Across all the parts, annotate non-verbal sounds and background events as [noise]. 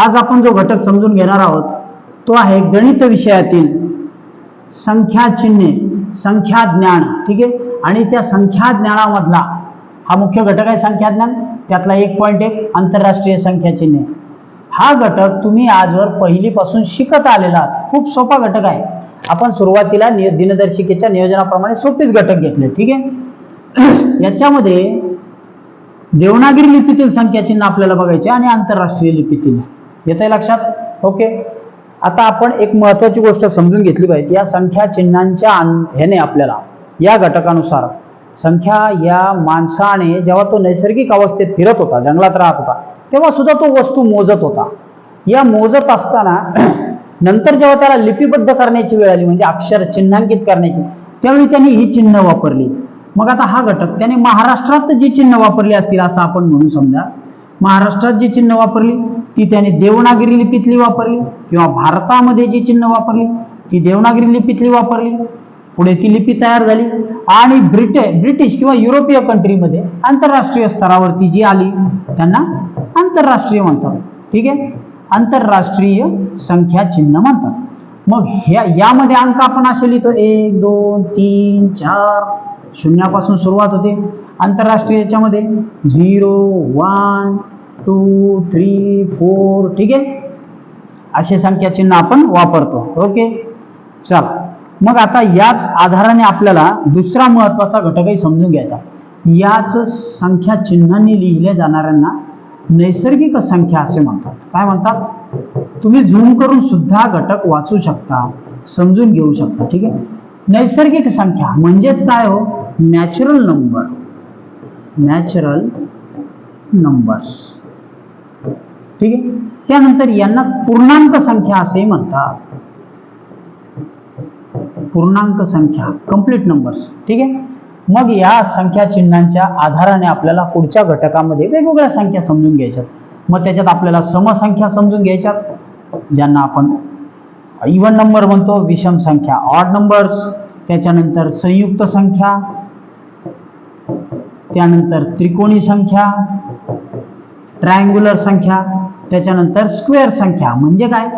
आज आपण जो घटक समजून घेणार आहोत तो आहे गणित विषयातील संख्या चिन्हे संख्या ज्ञान ठीक आहे? आणि त्या संख्या ज्ञानामधला हा मुख्य घटक आहे संख्या ज्ञान त्यातला एक पॉईंट एक आंतरराष्ट्रीय संख्या चिन्हे. हा घटक तुम्ही आजवर पहिलीपासून शिकत आलेला आहात. खूप सोपा घटक आहे. आपण सुरुवातीला निय दिनदर्शिकेच्या नियोजनाप्रमाणे सोपेच घटक घेतले ठीक आहे? [clears throat] याच्यामध्ये देवनागरी लिपीतील संख्या चिन्ह आपल्याला बघायचे आणि आंतरराष्ट्रीय लिपीतील. येत आहे लक्षात? ओके आता आपण एक महत्वाची गोष्ट समजून घेतली पाहिजे. या संख्या चिन्हांच्या ह्याने आपल्याला या घटकानुसार संख्या या माणसाने जेव्हा तो नैसर्गिक अवस्थेत फिरत होता जंगलात राहत होता तेव्हा सुद्धा तो वस्तू मोजत होता. या मोजत असताना [clears throat] नंतर जेव्हा त्याला लिपिबद्ध करण्याची वेळ आली म्हणजे अक्षर चिन्हांकित करण्याची त्यावेळी त्यांनी ही चिन्ह वापरली. मग आता हा घटक त्याने महाराष्ट्रात जी चिन्ह वापरली असतील असं आपण म्हणू समजा. महाराष्ट्रात जी चिन्ह वापरली ती त्याने देवनागरी लिपीतली वापरली किंवा भारतामध्ये जी चिन्ह वापरली ती देवनागरी लिपीतली वापरली. पुढे ती लिपी तयार झाली. आणि ब्रिटे ब्रिटिश किंवा युरोपीय कंट्रीमध्ये आंतरराष्ट्रीय स्तरावरती जी आली त्यांना आंतरराष्ट्रीय म्हणतात. ठीक आहे? आंतरराष्ट्रीय संख्या चिन्ह म्हणतात. मग ह्या यामध्ये अंक आपण असे लिहितो. एक दोन तीन चार. शून्यापासून सुरुवात होते. आंतरराष्ट्रीय याच्यामध्ये. Zero one two three four ठीक? आहे असे संख्या चिन्ह आपण वापरतो. ओके? चला. मग आता याच आधाराने आपल्याला दुसरा महत्त्वाचा घटकही समजून घ्यायचा. याच संख्या चिन्हांनी लिहिल्या जाणाऱ्यांना नैसर्गिक संख्या असे म्हणतात. काय म्हणतात? तुम्ही झूम करून सुद्धा घटक वाचू शकता समजून घेऊ शकता ठीक? आहे नैसर्गिक संख्या म्हणजेच काय हो? नॅचरल नंबर नॅचरल नंबर्स ठीक आहे? त्यानंतर यांनाच पूर्णांक संख्या असे म्हणतात. पूर्णांक संख्या कंप्लीट नंबर्स ठीक आहे? मग या संख्या चिन्हांच्या आधाराने आपल्याला पुढच्या घटकामध्ये वेगवेगळ्या संख्या समजून घ्यायच्यात. मग त्याच्यात आपल्याला समसंख्या समजून घ्यायच्यात ज्यांना आपण इवन नंबर म्हणतो विषम संख्या ऑड नंबर्स त्याच्यानंतर संयुक्त संख्या त्यानंतर त्रिकोणी संख्या ट्रायंग्युलर संख्या त्याच्यानंतर स्क्वेअर संख्या म्हणजे काय?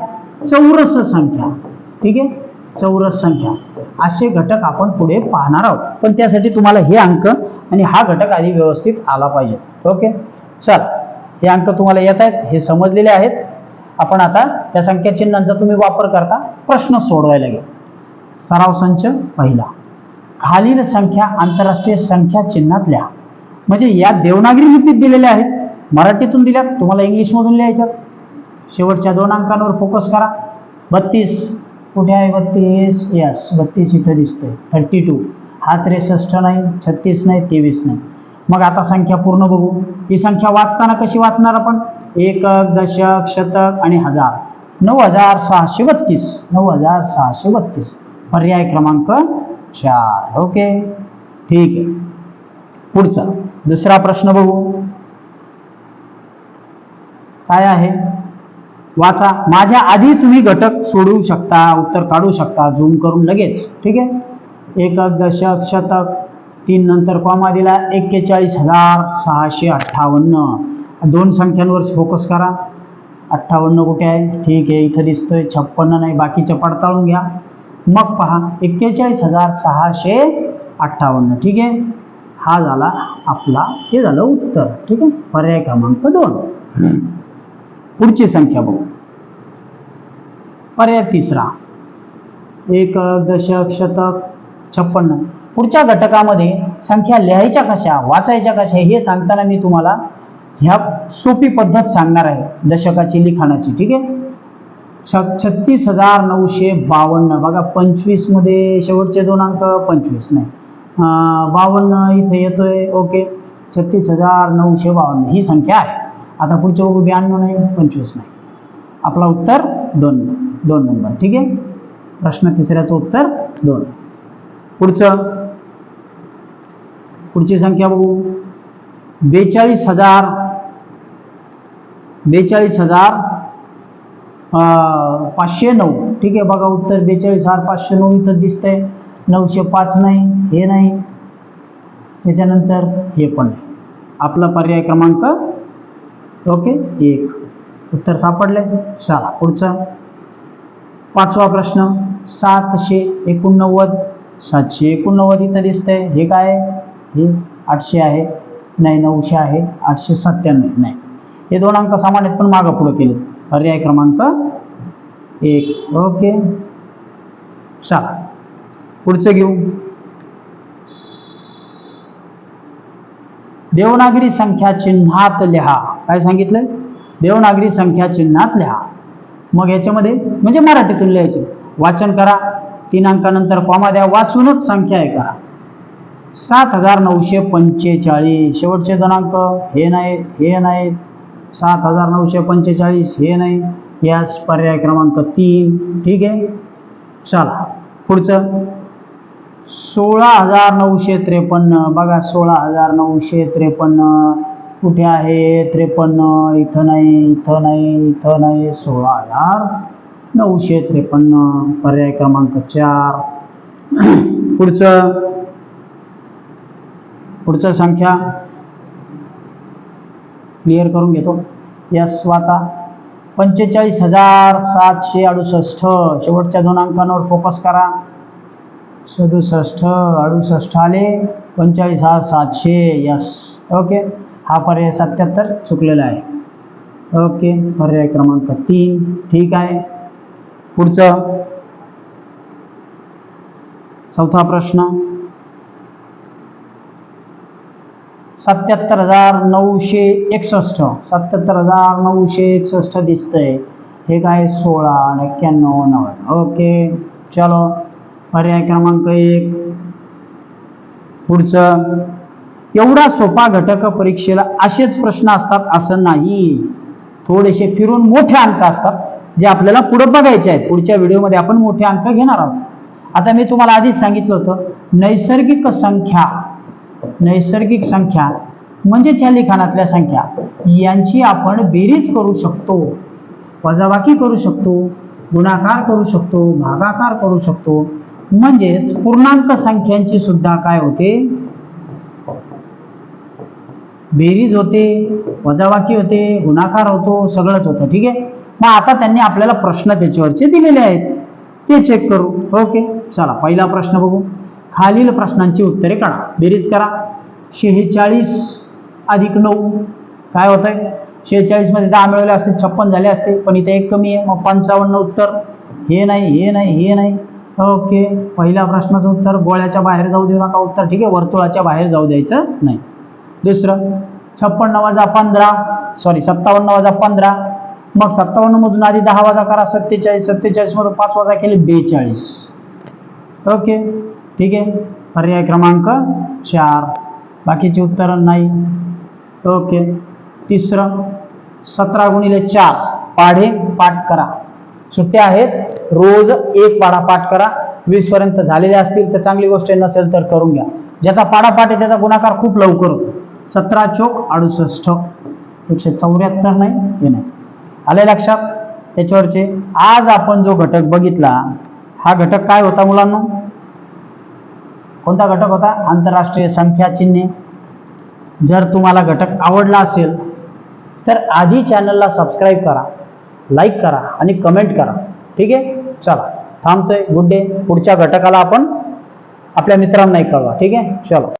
चौरस संख्या. ठीक आहे? चौरस संख्या. असे घटक आपण पुढे पाहणार आहोत. पण त्यासाठी तुम्हाला हे अंक आणि हा घटक आधी व्यवस्थित आला पाहिजे. ओके? चल हे अंक तुम्हाला येत आहेत. हे समजलेले आहेत. आपण आता या संख्या चिन्हांचा तुम्ही वापर करता. प्रश्न सोडवायला घे सराव संच पहिला. खालील संख्या आंतरराष्ट्रीय संख्या चिन्हातल्या. म्हणजे या देवनागरी लिपीत दिलेल्या आहेत. मराठीतून दिल्यात. तुम्हाला इंग्लिशमधून लिहायच्यात शेवटच्या दोन अंकांवर फोकस करा. बत्तीस. कुठे आहे बत्तीस? यस बत्तीस इथं दिसतंय. थर्टी टू हा त्रेसष्ट नाही छत्तीस नाही तेवीस नाही. मग आता संख्या पूर्ण बघू. ही संख्या वाचताना कशी वाचणार आपण? एकक दशक शतक आणि हजार. नऊ हजार सहाशे बत्तीस. नऊ हजार सहाशे बत्तीस. पर्याय क्रमांक चार. ओके. ठीक आहे. पुढचा दुसरा प्रश्न बघू. काय आहे? वाचा. माझ्या आधी तुम्ही घटक सोडवू शकता उत्तर काढू शकता झूम करून लगेच. ठीक आहे? एकक दशक शतक. तीन नंतर कॉमा दिला. एक्केचाळीस हजार सहाशे अठ्ठावन्न. दोन संख्यांवर फोकस करा. अठ्ठावन्न कुठे आहे? ठीक आहे इथं दिसतोय. छप्पन्न नाही बाकीचे पडताळून घ्या. मग पहा एक्केचाळीस हजार सहाशे अठ्ठावन्न. ठीक आहे? हा झाला आपला हे झालं उत्तर. ठीक आहे? पर्याय क्रमांक दोन. पुढची संख्या बघू. पर्याय तिसरा. एक दशक शतक छप्पन्न. पुढच्या घटकामध्ये संख्या लिहायच्या कशा वाचायच्या कशा हे सांगताना मी तुम्हाला ह्या सोपी पद्धत सांगणार आहे. दशकाची लिखाणाची ठीक आहे? छ छत्तीस हजार नऊशे बावन्न. बघा पंचवीसमध्ये शेवटचे दोन अंक पंचवीस नाही. बावन्न इथे येतोय ओके. छत्तीस हजार नऊशे बावन्न. ही संख्या आहे. आता पुढचे बघू ब्याण्णव नाही पंचवीस नाही. आपला उत्तर दोन दोन नंबर ठीक आहे? प्रश्न तिसऱ्याचं उत्तर दोन. पुढचं? पुढची संख्या बघू. बेचाळीस हजार बेचाळीस हजार अं, पाचशे नऊ. ठीक आहे बघा उत्तर. बेचाळीस हजार पाचशे नऊ इथं दिसतंय. नऊशे पाच नाही हे नाही. त्याच्यानंतर हे पण नाही. आपला पर्याय क्रमांक ओके? एक. उत्तर सापडले चला पुढचं. पाचवा प्रश्न. सातशे एकोणनव्वद. सातशे एकोणनव्वद इथं दिसतंय. हे काय? हे आठशे आहे. नाही नऊशे आहे. आठशे सत्त्याण्णव. नाही. हे दोन अंक समान आहेत पण मागं पुढं केले पर्याय क्रमांक एक. ओके. चला पुढचं घेऊ. देवनागरी संख्या चिन्हात लिहा. काय सांगितलंय? देवनागरी संख्या चिन्हात लिहा मग याच्यामध्ये म्हणजे मराठीतून लिहायचे. वाचन करा. तीन अंकानंतर कॉमा द्या. वाचूनच संख्या आहे करा. सात हजार नऊशे पंचेचाळीस. शेवटचे दिनांक अंक. हे नाहीत हे नाही. सात हजार नऊशे पंचेचाळीस. हे नाही. यास पर्याय क्रमांक तीन. ठीक आहे? चला. पुढचं. सोळा हजार नऊशे त्रेपन्न. बघा सोळा हजार नऊशे त्रेपन्न. कुठे आहे? त्रेपन्न इथं नाही इथं नाही इथं नाही सोळा हजार नऊशे त्रेपन्न पर्याय क्रमांक चार. पुढचं पुढचं संख्या क्लिअर करून घेतो. यस वाचा. पंचेचाळीस हजार सातशे अडुसष्ट शेवटच्या दोन अंकांवर फोकस करा. सदुसष्ट अडुसष्ट आले. पंचेचाळीस हजार सातशे यस. ओके हा पर्याय सत्याहत्तर चुकलेला आहे. ओके पर्याय क्रमांक तीन. ठीक आहे. पुढचं. चौथा प्रश्न. सत्याहत्तर हजार नऊशे एकसष्ट. सत्याहत्तर हजार नऊशे एकसष्ट दिसतंय. हे काय? सोळा एक्क्याण्णव नव्वद. ओके चलो. पर्याय क्रमांक एक. पुढचं. एवढा सोपा घटक परीक्षेला असेच प्रश्न असतात असं नाही. थोडेसे फिरून मोठे अंक असतात जे आपल्याला पुढे बघायचे आहेत. पुढच्या व्हिडिओमध्ये आपण मोठे अंक घेणार आहोत. आता मी तुम्हाला आधीच सांगितलं होतं नैसर्गिक संख्या नैसर्गिक संख्या म्हणजेच या लिखाणातल्या संख्या यांची आपण बेरीज करू शकतो. वजाबाकी करू शकतो गुणाकार करू शकतो भागाकार करू शकतो. म्हणजेच पूर्णांक संख्यांची सुद्धा काय होते? बेरीज होते वजाबाकी होते गुणाकार होतो सगळंच होतं ठीक आहे? मग आता त्यांनी आपल्याला प्रश्न त्याच्यावरचे दिलेले आहेत. ते चेक करू. ओके चला पहिला प्रश्न बघू. खालील प्रश्नांची उत्तरे काढा. बेरीज करा. शेहेचाळीस अधिक नऊ. काय होत आहे शेहेचाळीसमध्ये दहा मिळवले असते छप्पन झाले असते पण इथे एक कमी आहे. मग पंचावन्न उत्तर. हे नाही हे नाही हे नाही. ओके पहिल्या प्रश्नाचं उत्तर गोळ्याच्या बाहेर जाऊ देऊ नका उत्तर ठीक आहे? वर्तुळाच्या बाहेर जाऊ द्यायचं नाही. दुसरं छप्पन्न वजा पंधरा सॉरी सत्तावन्न वजा पंधरा. मग सत्तावन्न मधून आधी दहा वजा करा सत्तेचाळीस सत्तेचाळीस मधून पाच वजा केले बेचाळीस. ओके ठीक आहे? पर्याय क्रमांक चार. बाकीची उत्तरं नाही. ओके तिसरं सतरा गुणिले चार पाढे पाठ करा. सुट्ट्या आहेत रोज एक पाढा पाठ करा. वीसपर्यंत झालेले असतील तर चांगली गोष्ट नसेल तर करून घ्या. ज्याचा पाढा पाठ आहे त्याचा गुणाकार खूप लवकर होतो. सतरा चोक अडुसष्ट. एकशे चौऱ्याहत्तर नाही हे नाही. आले लक्षात? त्याच्यावरचे आज आपण जो घटक बघितला हा घटक काय होता मुलांना? कोणता घटक होता? आंतरराष्ट्रीय संख्या चिन्हे. जर तुम्हाला घटक आवडला असेल तर आधी चॅनलला सबस्क्राईब करा लाईक करा आणि कमेंट करा. ठीक आहे? चला. थांबतोय. गुड डे पुढच्या घटकाला आपण आपल्या मित्रांनाही कळवा. ठीक आहे? चलो.